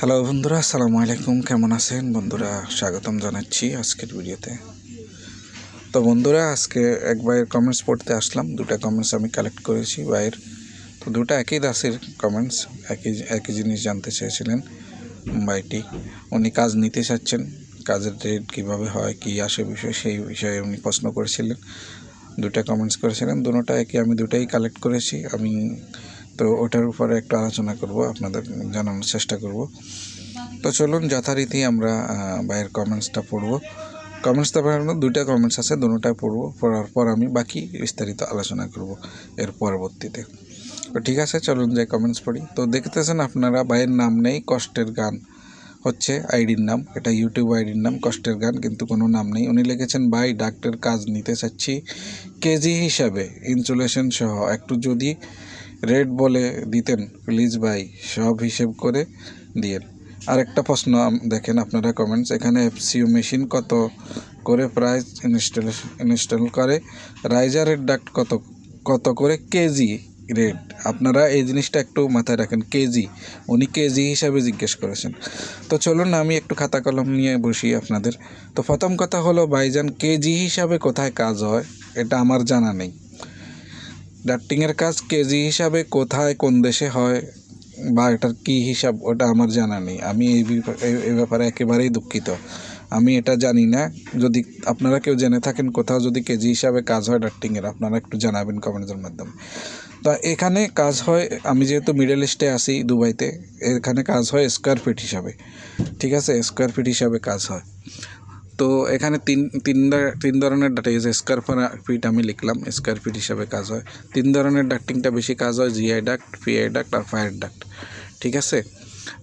Hello বন্ধুরা, আসসালামু আলাইকুম। কেমন আছেন? বন্ধুরা, স্বাগতম জানাচ্ছি আজকের ভিডিওতে। তো বন্ধুরা, আজকে এক ভাইয়ের কমেন্টস পড়তে আসলাম। দুটা কমেন্টস আমি কালেক্ট করেছি ভাইয়ের। তো দুটো একই দাসের কমেন্টস একই একই জিনিস জানতে চেয়েছিলেন ভাইটি। উনি কাজ নিতে চাচ্ছেন, কাজের রেট কীভাবে হয়, কী আসে বিষয়, সেই বিষয়ে উনি প্রশ্ন করেছিলেন। দুটা কমেন্টস করেছিলেন দুটোটা একই আমি দুটাই কালেক্ট করেছি। আমি তো ওটার উপরে একটু আলোচনা করব, আপনাদের জানানোর চেষ্টা করব। তো চলুন যথারীতি আমরা ভাইয়ের কমেন্টসটা পড়ব। কমেন্টসটা পড়ানো দুইটা কমেন্টস আছে, দুটোটাই পড়ব, পড়ার পর আমি বাকি বিস্তারিত আলোচনা করব এর পরবর্তীতে। তো ঠিক আছে, চলুন যে কমেন্টস পড়ি। তো দেখতেছেন আপনারা ভাইয়ের নাম নেই, কষ্টের গান হচ্ছে আইডির নাম। এটা ইউটিউব আইডির নাম, কষ্টের গান, কিন্তু কোনো নাম নেই। উনি লিখেছেন, ভাই ডাক্তার কাজ নিতে চাচ্ছি কেজি হিসাবে ইনসুলেশন সহ। একটু যদি রেট বলে দিতেন প্লিজ ভাই, সব হিসেব করে দিয়েন। আরেকটা প্রশ্ন দেখেন আপনারা কমেন্টস এখানে এফসিউ মেশিন কত করে প্রাইস ইনস্টল ইনস্টল করে? রাইজারের ডাক্ট কত কত করে কেজি রেট আপনারা এই জিনিসটা একটু মাথায় রাখেন কেজি উনি কেজি হিসাবে জিজ্ঞেস করেছেন। তো চলুন, আমি একটু খাতা কলম নিয়ে বসি আপনাদের। তো প্রথম কথা হলো, ভাইজান কেজি হিসাবে কোথায় কাজ হয়? এটা আমার জানা নেই। ডাক্টিংয়ের কাজ কেজি হিসাবে কোথায়, কোন দেশে হয়, বা এটার কী হিসাব, ওটা আমার জানা নেই। আমি এই এই- ব্যাপারে একেবারেই দুঃখিত। আমি এটা জানি না। যদি আপনারা কেউ জেনে থাকেন কোথাও যদি কেজি হিসাবে কাজ হয় ডাক্টিংয়ের আপনারা একটু জানাবেন কমেন্টের মাধ্যমে। তো এখানে কাজ হয়, আমি যেহেতু মিডল ইস্টে আসি দুবাইতে, এখানে কাজ হয় স্কোয়ার ফিট হিসাবে। ঠিক আছে? স্কোয়ার ফিট হিসাবে কাজ হয়। তো এখানে তিন তিন তিন ধরনের ডাটা ইউজ স্কোয়ার ফিট আমি লিখলাম স্কোয়ার ফিট হিসাবে কাজ হয়। তিন ধরনের ডাক্টিংটা বেশি কাজ হয় জিআই ডাক্ট পিআই ডাক্ট আর ফায়ার ডাক্ট ঠিক আছে?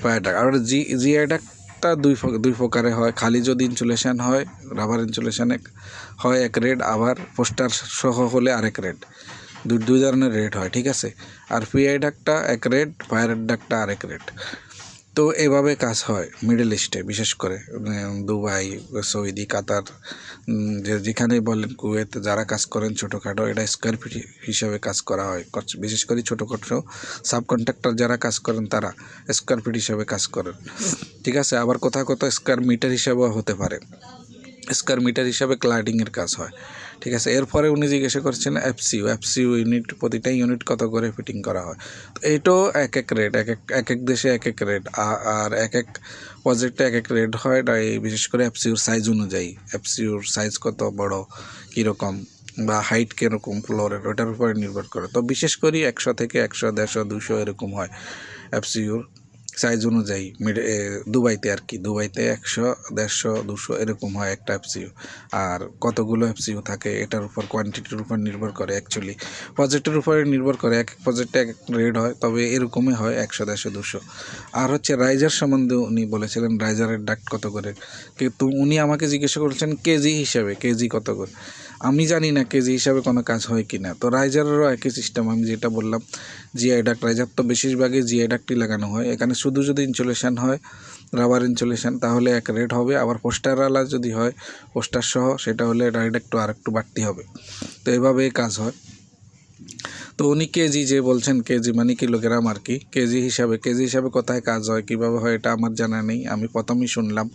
ফায়ার ডাক্ট আর জি জিআই ডাক্টটা দুই ফ- দুই প্রকারে হয়। খালি যদি ইনসুলেশন হয় রাবার ইনসুলেশন হয় এক রেড আবার পোস্টার সহ হলে আরেক রেড দুই দুই ধরনের রেড হয়, ঠিক আছে? আর পিআই ডাক্টটা এক রেড ফায়ার ডাক্টটা আরেক রেড তো এভাবে কাজ হয় মিডল ইস্টে বিশেষ করে দুবাই, সৌদি, কাতার যে যেখানেই বলেন কুয়েত, যারা কাজ করেন ছোটোখাটো, এটা স্কোয়ার ফিট হিসাবে কাজ করা হয়। বিশেষ করে ছোটোখাটো সাব কন্ট্রাক্টর যারা কাজ করেন, তারা স্কোয়ার ফিট হিসাবে কাজ করেন। ঠিক আছে? আবার কোথাও কোথাও স্কোয়ার মিটার হিসাবেও হতে পারে। স্কোয়ার মিটার হিসাবে ক্লাডিংয়ের কাজ হয়। ঠিক আছে, এরপরে উনি জিজ্ঞাসা করছেন এফসিউ এফসিউ ইউনিট প্রতিটা ইউনিট কত করে ফিটিং করা হয়? তো এটাও এক এক রেট এক এক এক এক দেশে এক এক রেট আর এক এক প্রজেক্টে এক এক রেট হয় এই বিশেষ করে এফসিউর সাইজ অনুযায়ী। এফসিউর সাইজ কত বড়, কীরকম, বা হাইট কীরকম ফ্লোরের ওটার উপরে নির্ভর করে। তো বিশেষ করে একশো থেকে একশো, দেড়শো, দুশো এরকম হয় এফসিউর সাইজ অনুযায়ী মিড দুবাইতে আর কি, দুবাইতে একশো, দেড়শো, দুশো এরকম হয় একটা এফসিউ আর কতগুলো এফসিউ থাকে, এটার উপর কোয়ান্টিটির উপর নির্ভর করে অ্যাকচুয়ালি প্রজেক্টের উপরে নির্ভর করে, এক এক প্রজেক্টে এক রেট হয়, তবে এরকমই হয় একশো, দেড়শো, দুশো। আর হচ্ছে রাইজার সম্বন্ধে উনি বলেছিলেন রাইজারের ডাক্ট কত করে? কিন্তু উনি আমাকে জিজ্ঞাসা করেছেন, কেজি হিসাবে, কেজি কত করে? আমি জানি না কেজি হিসাবে কোনো কাজ হয় কি না তো রাইজারেরও একই সিস্টেম আমি যেটা বললাম জিআই ডাক্ট রাইজার তো বেশিরভাগই জিআই ডাক্টই লাগানো হয়। এখানে শুধু যদি ইনসুলেশন হয় রাবার ইনসুলেশন তাহলে এক রেট হবে। আবার পোস্টারওয়ালা যদি হয় পোস্টার সহ, সেটা হলে রাইড একটু আর একটু বাড়তি হবে। তো এভাবে কাজ হয়। তো উনি কেজি যে বলছেন, কেজি মানে কিলোগ্রাম আর কি। কেজি হিসাবে কেজি হিসাবে কোথায় কাজ হয়, কীভাবে হয়, এটা আমার জানা নেই। আমি প্রথমেই শুনলাম।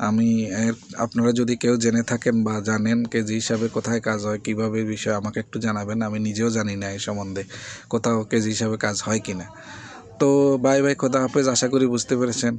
আমি এর, আপনারা যদি কেউ জেনে থাকেন বা জানেন কেজি হিসাবে কোথায় কাজ হয়, কীভাবে বিষয় আমাকে একটু জানাবেন, আমি নিজেও জানি না এই সম্বন্ধে কোথাও কেজি হিসাবে কাজ হয় কি না তো বাই বাই, খোদা হাফেজ, আশা করি বুঝতে পেরেছেন।